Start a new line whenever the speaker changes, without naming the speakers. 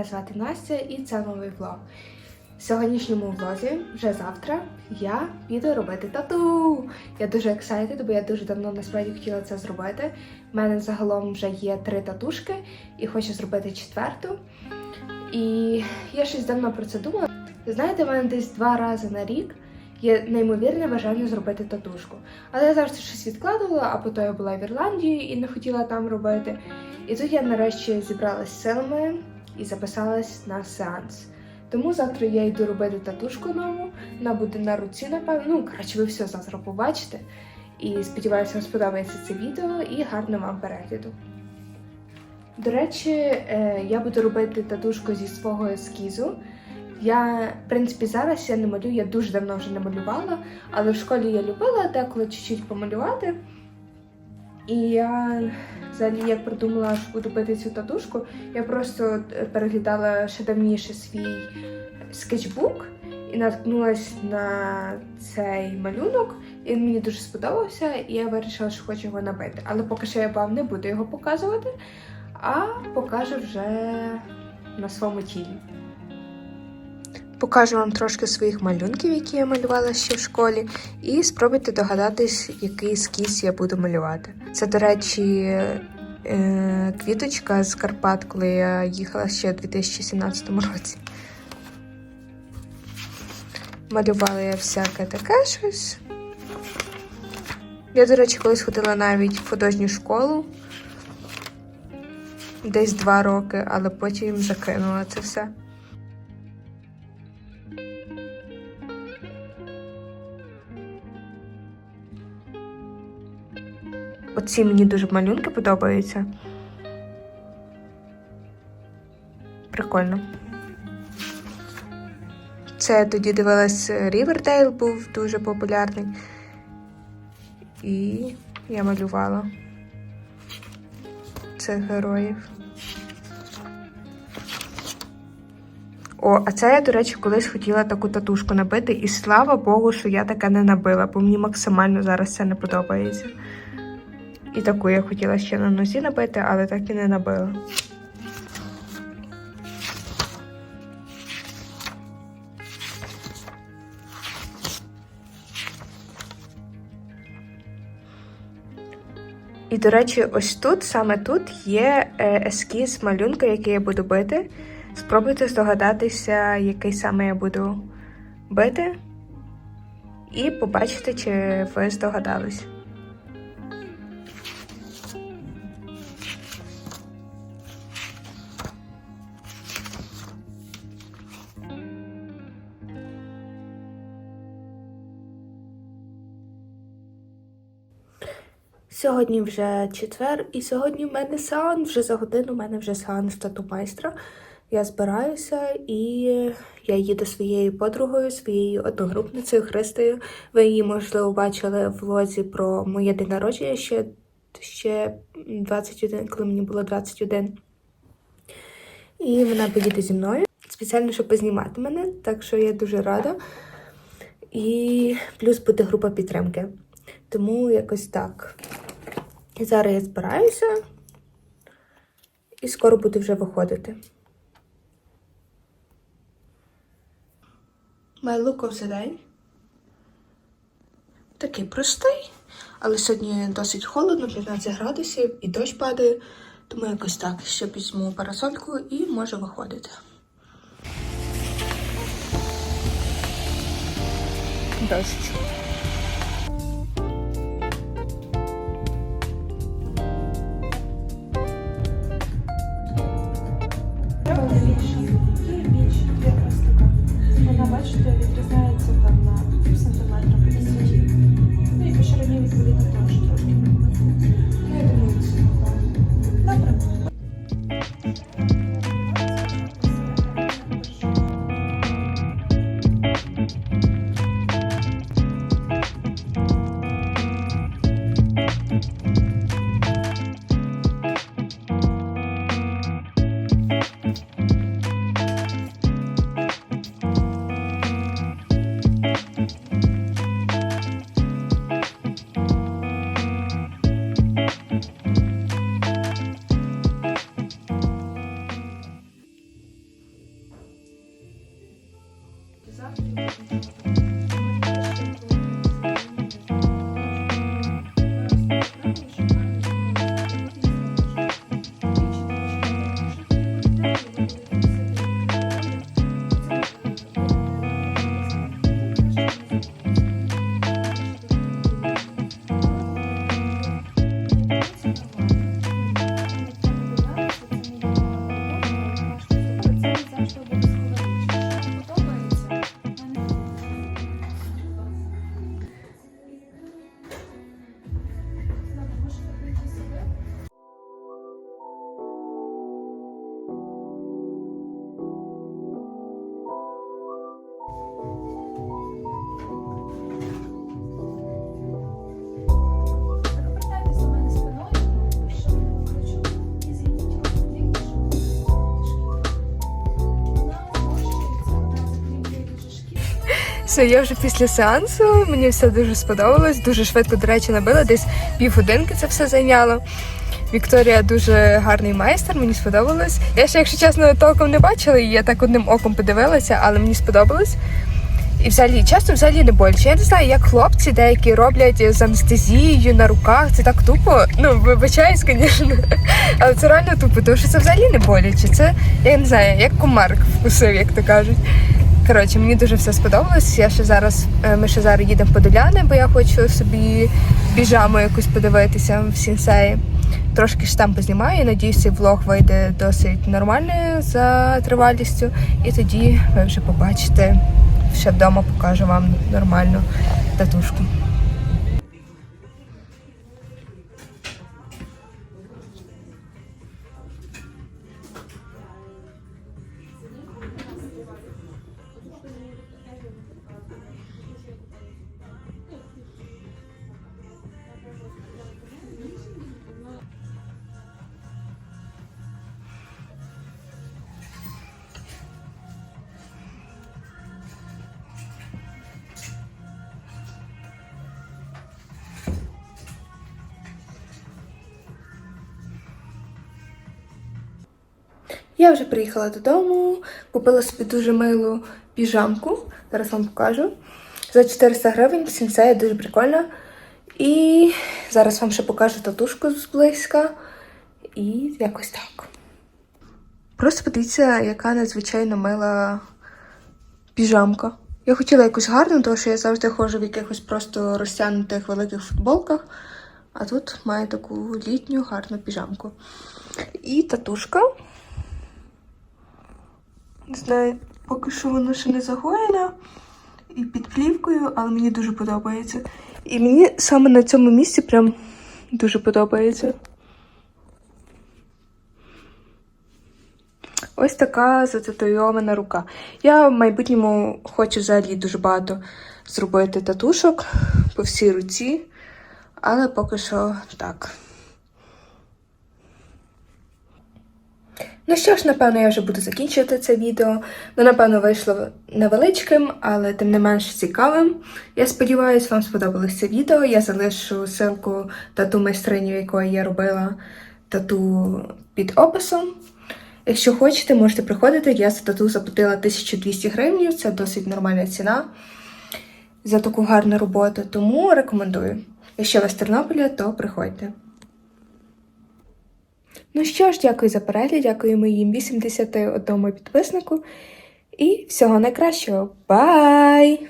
мене звати Настя і це новий влог. В сьогоднішньому влозі, вже завтра, я піду робити тату. Я дуже excited, бо я дуже давно насправді хотіла це зробити. У мене загалом вже є три татушки і хочу зробити четверту. І я щось давно про це думала. Знаєте, в мене десь два рази на рік є неймовірне бажання зробити татушку. Але я завжди щось відкладувала, а потім я була в Ірландії і не хотіла там робити. І тут я нарешті зібралась силами і записалась на сеанс. Тому завтра я йду робити татушку нову, вона буде на руці, напевно. Ну, коротше, ви все завтра побачите. І сподіваюся, вам сподобається це відео і гарно вам перегляду. До речі, е, я буду робити татушку зі свого ескізу. Я, в принципі, зараз я не малюю, я дуже давно вже не малювала, але в школі я любила деколи чуть-чуть помалювати. І я взагалі як придумала, що буду бити цю татушку, я просто е, переглядала ще давніше свій скетчбук і наткнулась на цей малюнок. І він мені дуже сподобався, і я вирішила, що хочу його набити. Але поки що я вам не буду його показувати, а покажу вже на своєму тілі. Покажу вам трошки своїх малюнків, які я малювала ще в школі, і спробуйте догадатись, який ескіз я буду малювати. Це, до речі, е, квіточка з Карпат, коли я їхала ще у 2017 році. Малювала я всяке таке щось. Я, до речі, колись ходила навіть в художню школу. Десь два роки, але потім закинула це все. Оці мені дуже малюнки подобаються. Прикольно. Це я тоді дивилась Рівердейл, був дуже популярний. І я малювала цих героїв. О, а це я, до речі, колись хотіла таку татушку набити, і слава Богу, що я таке не набила, бо мені максимально зараз це не подобається. І таку я хотіла ще на нозі набити, але так і не набила. І, до речі, ось тут, саме тут є е, ескіз малюнка, який я буду бити. Спробуйте здогадатися, який саме я буду бити. І побачите, чи ви здогадались. Сьогодні вже четвер, і сьогодні в мене сеанс, вже за годину в мене вже сеанс тату майстра. Я збираюся і я їду своєю подругою, своєю одногрупницею Христою. Ви її, можливо, бачили в влозі про моє день народження ще, ще 21, коли мені було 21. І вона поїде зі мною спеціально, щоб познімати мене, так що я дуже рада. І плюс буде група підтримки. Тому якось так. І зараз я збираюся і скоро буду вже виходити. My look of the day. Такий простий, але сьогодні досить холодно, 15 градусів і дощ падає, тому якось так ще візьму парасольку і можу виходити. Дощ.
Chao.
Все, я вже після сеансу, мені все дуже сподобалось. Дуже швидко, до речі, набила, десь півгодинки це все зайняло. Вікторія дуже гарний майстер, мені сподобалось. Я ще, якщо чесно, толком не бачила її, я так одним оком подивилася, але мені сподобалось. І взагалі, часто взагалі не боляче. Я не знаю, як хлопці деякі роблять з анестезією на руках. Це так тупо. Ну, вибачаюсь, звісно. Але це реально тупо, тому що це взагалі не боляче. Це, я не знаю, як комарик вкусив, як то кажуть. Коротше, мені дуже все сподобалось. Я ще зараз, е, ми ще зараз їдемо по Доляни, бо я хочу собі біжаму якусь подивитися в сінсеї. Трошки ж там познімаю. Надіюсь, цей влог вийде досить нормальною за тривалістю. І тоді ви вже побачите, ще вдома покажу вам нормальну татушку. Я вже приїхала додому, купила собі дуже милу піжамку. Зараз вам покажу. За 400 гривень сінсея дуже прикольна. І зараз вам ще покажу татушку зблизька. І якось так. Просто подивіться, яка надзвичайно мила піжамка. Я хотіла якусь гарну, тому що я завжди ходжу в якихось просто розтягнутих великих футболках. А тут маю таку літню гарну піжамку. І татушка. Не знаю, поки що воно ще не загоєно і під плівкою, але мені дуже подобається. І мені саме на цьому місці прям дуже подобається. Ось така зататуйована рука. Я в майбутньому хочу взагалі дуже багато зробити татушок по всій руці, але поки що так. Ну що ж, напевно, я вже буду закінчувати це відео. Воно, напевно, вийшло невеличким, але тим не менш цікавим. Я сподіваюся, вам сподобалось це відео. Я залишу ссылку тату майстриню, якої я робила тату під описом. Якщо хочете, можете приходити. Я за тату заплатила 1200 гривень, це досить нормальна ціна за таку гарну роботу, тому рекомендую. Якщо ви з Тернополя, то приходьте. Ну що ж, дякую за перегляд, дякую моїм 81 підписнику. І всього найкращого. Бай!